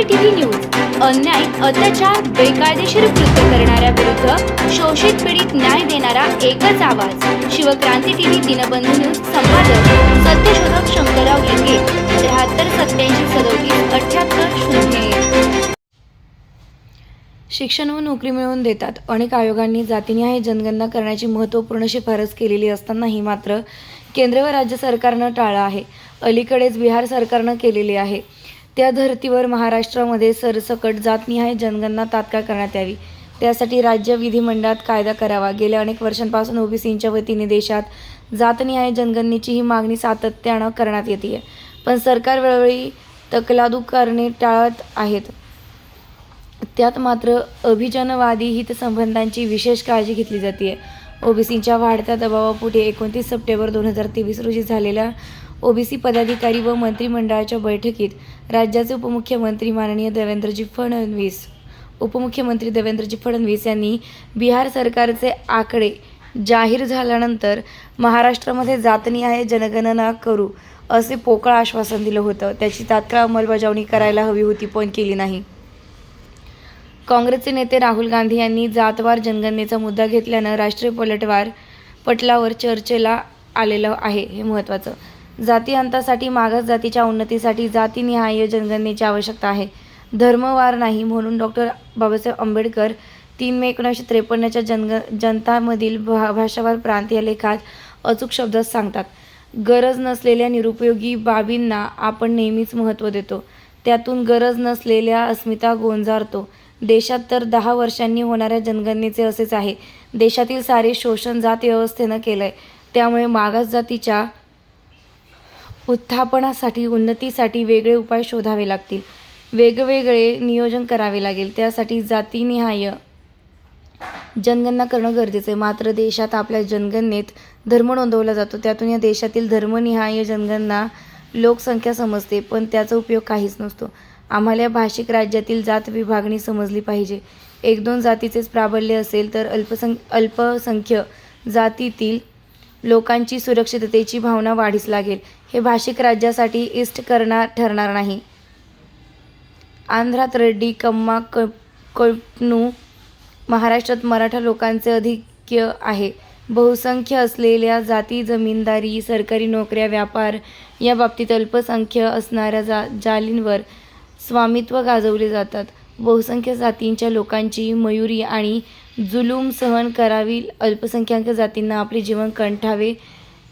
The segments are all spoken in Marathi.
CCTV news. अन्याय अत्याचार बेकायदेशीर कृत्य करणाऱ्या विरुद्ध शोषित पीडित न्याय देणारा एकच आवाज. शिवक्रांती टीव्ही दिनबंधू न्यूज संपादक सत्यशोधक शंकरराव लिंगे त्र्याहत्तर सत्याऐंशी सदोतीस अठ्याहत्तर शून्य शिक्षण व नोकरी मिळवून देतात. अनेक आयोगांनी जातीनिहाय जनगणना करण्याची महत्त्वपूर्ण शिफारस केलेली असतानाही मात्र केंद्र व राज्य सरकारनं टाळलं आहे. अलीकडेच बिहार सरकारनं केलेली आहे. त्या धर्तीवर महाराष्ट्रामध्ये सरसकट जातनिहाय जनगणना तात्काळ करण्यात यावी. त्यासाठी राज्य विधिमंडळात कायदा करावा. गेल्या अनेक वर्षांपासून ओबीसींच्या वतीने देशात जातनिहाय जनगणनेची ही मागणी सातत्यानं करण्यात येते आहे पण सरकार वेळोवेळी तकलादू करणे टाळत आहेत. त्यात मात्र अभिजनवादी हितसंबंधांची विशेष काळजी घेतली जाते ओबीसींच्या वाढत्या दबावापुढे एकोणतीस सप्टेंबर दोन हजार तेवीस रोजी झालेल्या ओबीसी पदाधिकारी व मंत्रिमंडळाच्या बैठकीत राज्याचे उपमुख्यमंत्री माननीय देवेंद्रजी फडणवीस उपमुख्यमंत्री देवेंद्रजी फडणवीस यांनी बिहार सरकारचे आकडे जाहीर झाल्यानंतर महाराष्ट्रामध्ये जातनी आहे जनगणना करू असे पोकळ आश्वासन दिलं होतं. त्याची तात्काळ अंमलबजावणी करायला हवी होती पण केली नाही. काँग्रेसचे नेते राहुल गांधी यांनी जातवार जनगणनेचा मुद्दा घेतल्यानं राष्ट्रीय पलटवार पटलावर चर्चेला आलेलं आहे हे महत्त्वाचं. जाती अंतासाठी मागास जातीच्या उन्नतीसाठी जातीनिहाय जनगणनेची आवश्यकता आहे. धर्मवार नाही म्हणून डॉक्टर बाबासाहेब आंबेडकर तीन मे एकोणीसशे त्रेपन्नच्या जनग जनतामधील भा भाषावार प्रांत या लेखात अचूक शब्दात सांगतात. गरज नसलेल्या निरुपयोगी बाबींना आपण नेहमीच महत्त्व देतो. त्यातून गरज नसलेल्या अस्मिता गोंजारतो. देशात तर दहा वर्षांनी होणाऱ्या जनगणनेचे असेच आहे. देशातील सारे शोषण जात व्यवस्थेनं केलं आहे त्यामुळे मागास जातीच्या उत्थापनासाठी उन्नतीसाठी वेगळे उपाय शोधावे लागतील. वेगवेगळे नियोजन करावे लागेल. त्यासाठी जातीनिहाय जनगणना करणं गरजेचं आहे. मात्र देशात आपल्या जनगणनेत धर्म नोंदवला जातो. त्यातून या देशातील धर्मनिहाय जनगणना लोकसंख्या समजते पण त्याचा उपयोग काहीच नसतो. आम्हाला या भाषिक राज्यातील जात विभागणी समजली पाहिजे. एक दोन जातीचेच प्राबल्य असेल तर अल्पसंख अल्पसंख्य जातीतील लोकांची सुरक्षिततेची भावना वाढीस लागेल. हे भाषिक राज्यासाठी इष्ट करणार ठरणार नाही. आंध्रात रेड्डी कम्मा क कळपणू महाराष्ट्रात मराठा लोकांचे अधिक्य आहे. बहुसंख्य असलेल्या जाती जमीनदारी सरकारी नोकऱ्या व्यापार या बाबतीत अल्पसंख्य असणाऱ्या जा जालींवर स्वामित्व गाजवले जातात. बहुसंख्य जातींच्या लोकांची मयुरी आणि जुलूम सहन करावी अल्पसंख्याक जातींना आपले जीवन कंठावे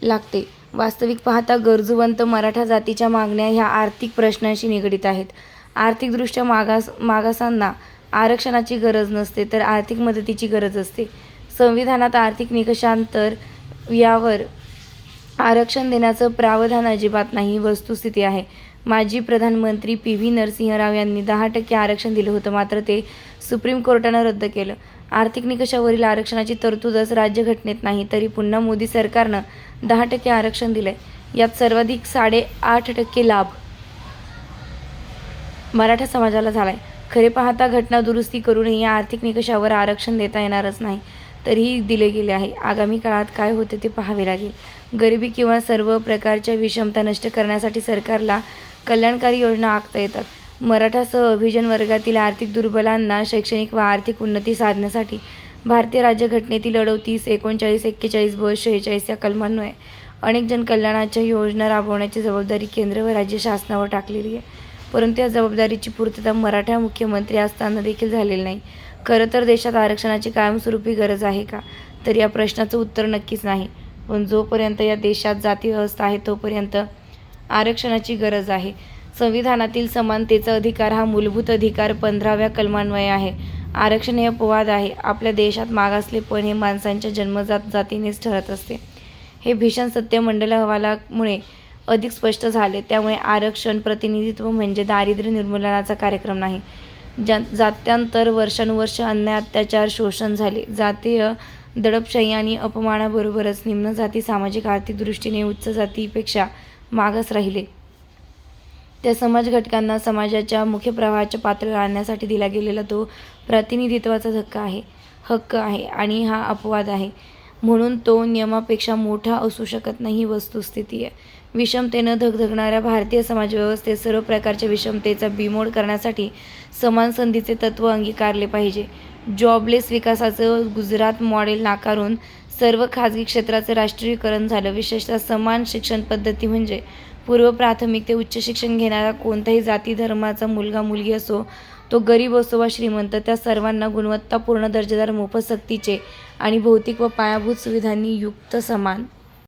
लागते. वास्तविक पाहता गरजूवंत मराठा जातीच्या मागण्या ह्या आर्थिक प्रश्नांशी निगडीत आहेत. आर्थिकदृष्ट्या मागास मागासांना आरक्षणाची गरज नसते तर आर्थिक मदतीची गरज असते. संविधानात आर्थिक निकषांतर यावर आरक्षण देण्याचं प्रावधान अजिबात नाही ही वस्तुस्थिती आहे. माजी प्रधानमंत्री पी व्ही नरसिंहराव यांनी दहा टक्के आरक्षण दिलं होतं मात्र ते सुप्रीम कोर्टानं रद्द केलं. आर्थिक निकषावरील आरक्षणाची तरतूदच राज्यघटनेत नाही तरी पुन्हा मोदी सरकारनं दहा टक्के आरक्षण दिलंय. यात सर्वाधिक साडेआठ टक्के लाभ. मराठा समाजाला झालाय. खरे पाहता घटना दुरुस्ती करूनही या आर्थिक निकषावर आरक्षण देता येणारच नाही तरीही दिले गेले आहे. आगामी काळात काय होते ते पाहावे लागेल. गरिबी किंवा सर्व प्रकारच्या विषमता नष्ट करण्यासाठी सरकारला कल्याणकारी योजना आखता येतात. मराठासह अभिजन वर्गातील आर्थिक दुर्बलांना शैक्षणिक व आर्थिक उन्नती साधण्यासाठी भारतीय राज्यघटनेतील अडोतीस एकोणचाळीस एक्केचाळीस ब शेहेचाळीस या कलमांमुळे अनेक जनकल्याणाच्या योजना राबवण्याची जबाबदारी केंद्र व राज्य शासनावर टाकलेली आहे. परंतु या जबाबदारीची पूर्तता मराठा मुख्यमंत्री असताना देखील झालेली नाही. खरं तर देशात आरक्षणाची कायमस्वरूपी गरज आहे का? तर या प्रश्नाचं उत्तर नक्कीच नाही. पण जोपर्यंत या देशात जाती व्यवस्था आहे तोपर्यंत आरक्षणाची गरज आहे. संविधानातील समानतेचा अधिकार हा मूलभूत अधिकार पंधराव्या कलमान्वये आहे. आरक्षण हे अपवाद आहे. आपल्या देशात मागासलेपण हे माणसांच्या जन्मजात जातीनेच ठरत असते. हे भीषण सत्य मंडल अहवालामुळे अधिक स्पष्ट झाले. त्यामुळे आरक्षण प्रतिनिधित्व म्हणजे दारिद्र्य निर्मूलनाचा कार्यक्रम नाही. ज्या जात्यांतर वर्षानुवर्ष अन्याय अत्याचार शोषण झाले. जातीय दडपशाही आणि अपमानाबरोबरच निम्न जाती सामाजिक आर्थिक दृष्टीने उच्च जातीपेक्षा मागास राहिले. त्या समाज घटकांना समाजाच्या मुख्य प्रवाहाच्या पात्र राहण्यासाठी दिला गेलेला तो प्रतिनिधित्वाचा हक्क आहे. हक्क आहे आणि हा अपवाद आहे. म्हणून तो नियमापेक्षा मोठा असू शकत नाही ही वस्तुस्थिती आहे. विषमतेनं धगधगणाऱ्या भारतीय समाजव्यवस्थेत सर्व प्रकारच्या विषमतेचा बिमोड करण्यासाठी समान संधीचे तत्त्व अंगीकारले पाहिजे. जॉबलेस विकासाचं गुजरात मॉडेल नाकारून सर्व खाजगी क्षेत्राचं राष्ट्रीयकरण झालं. विशेषतः समान शिक्षण पद्धती म्हणजे पूर्व प्राथमिक ते उच्च शिक्षण घेणारा कोणताही जाती धर्माचा मुलगा मुलगी असो तो गरीब असो वा श्रीमंत त्या सर्वांना गुणवत्तापूर्ण दर्जेदार मोफत सक्तीचे आणि भौतिक व पायाभूत सुविधांनी युक्त समान